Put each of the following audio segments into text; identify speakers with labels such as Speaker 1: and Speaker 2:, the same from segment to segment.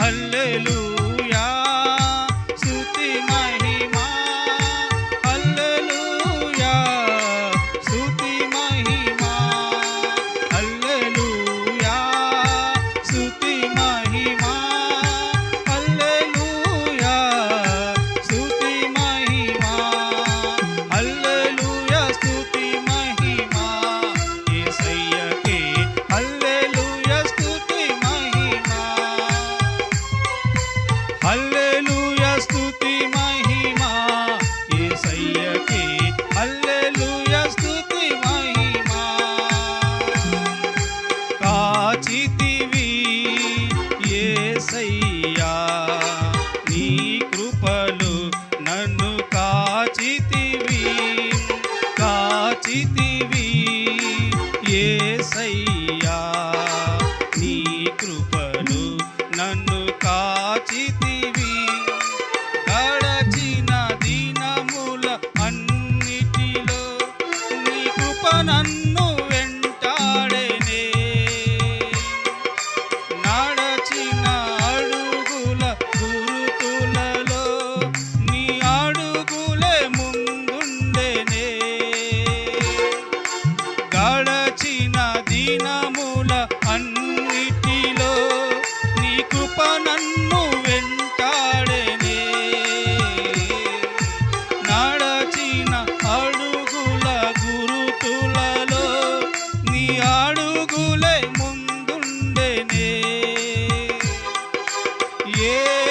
Speaker 1: هل వచ్చితివి ఏ సై Yeah.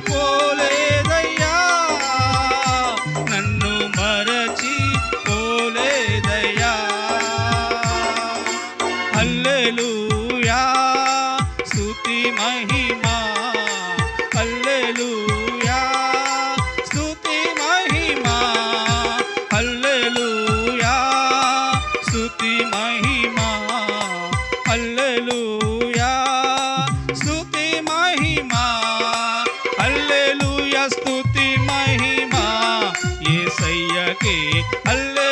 Speaker 1: people. அல்லே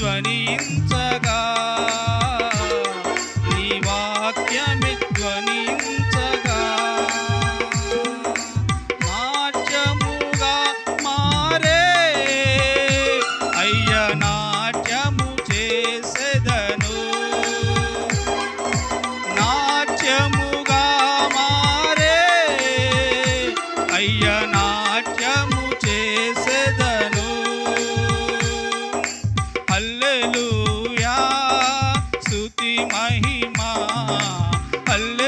Speaker 1: 说你硬着。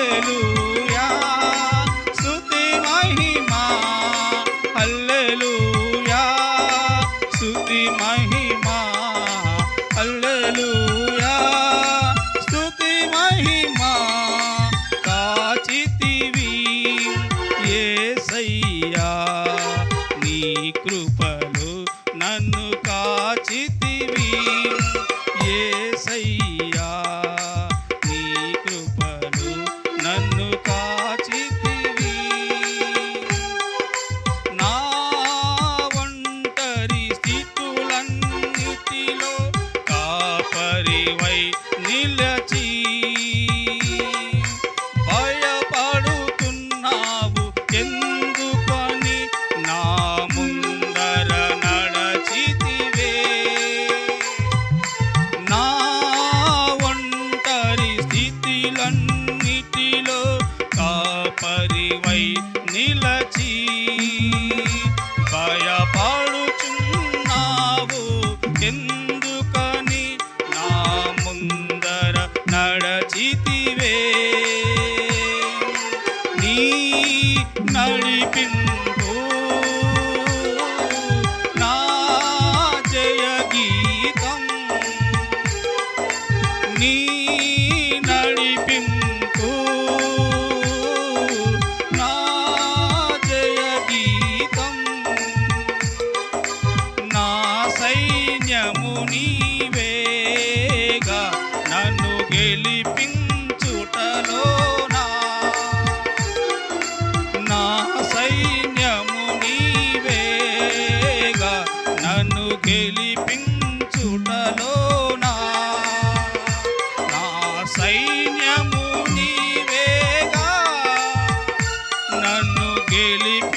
Speaker 1: ಮೇಲೂ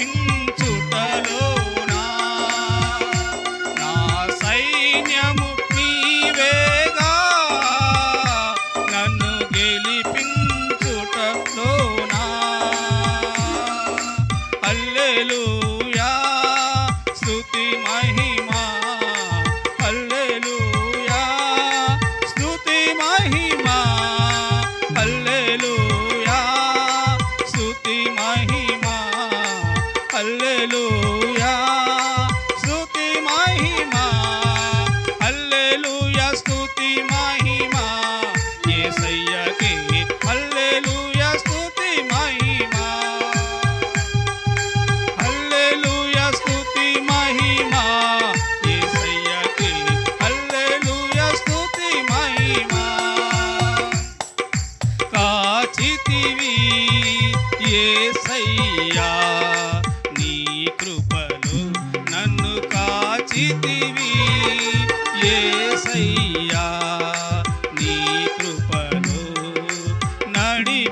Speaker 1: ధరించు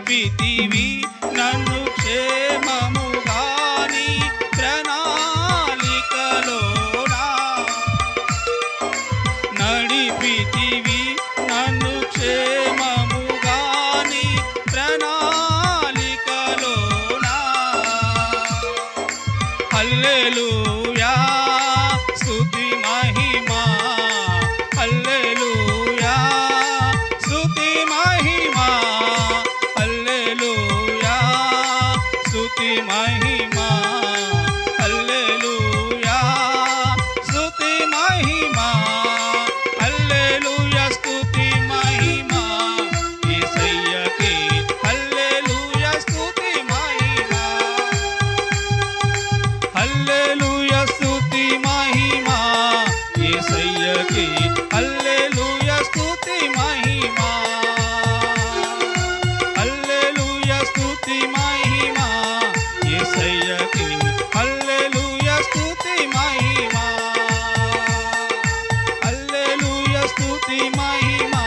Speaker 1: చూపితివి నన్ను క్షేమముగాని ప్రణాళికలోనా? నడిపితివి. నన్ను క్షేమముగాని ప్రణాళికలోనా? అల్లెలు மகிமா